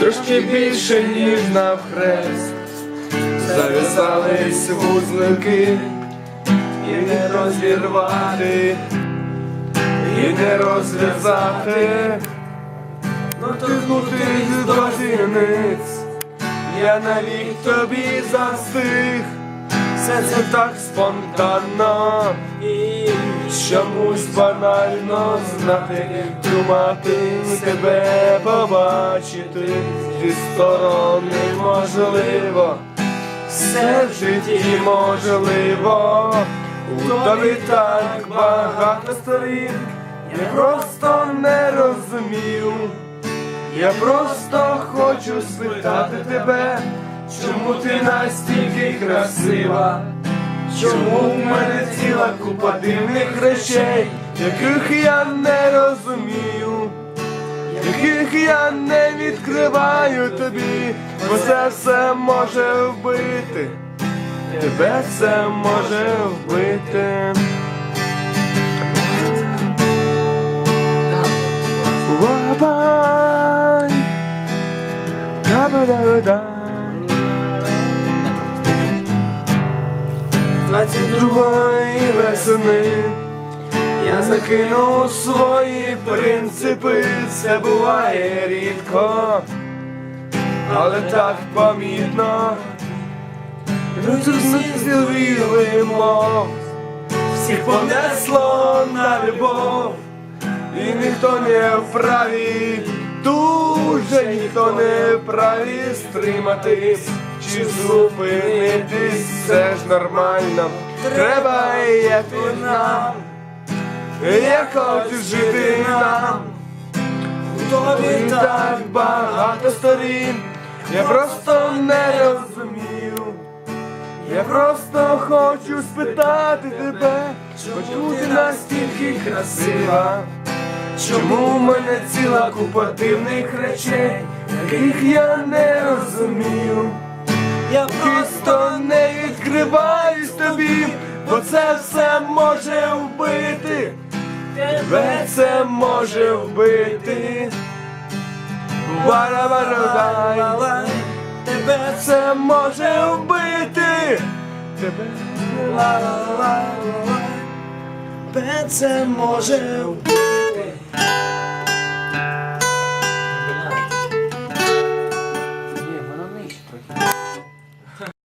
трошки більше, ніж навхрест, зав'язались вузлики, і не розірвати, і не розв'язати, натягнути до зіниць, я навік тобі застиг, все це так спонтанно. І чомусь банально знати, думати тебе побачити зі сторони можливо, все в житті можливо, тобі так багато сторін, я просто не розумів, я просто хочу спитати тебе, чому ти настільки красива. Чому в мене ціла купа дивних речей, яких я не розумію, яких я не відкриваю тобі, бо це все може вбити, тебе це може вбити. Вабай, да-ба-да-да. 22-ї я закинув свої принципи, це буває рідко, але так помітно. Розуміли, мов, всіх понесло на любов, і ніхто не вправі, дуже ніхто не вправі стриматись чи ж нормально. Треба як і нам, я хочу жити нам. У тобі так багато сторін, я просто не розумію. Я просто хочу спитати тебе, чому ти настільки красива? Чому в мене ціла купа дивних речей, яких я не розумію? Я просто не відкриваюсь тобі, бо це все може вбити, тебе це може вбити. Бара-бара-дай, тебе це може вбити, тебе ла-ла-ла-ла, тебе це може вбити.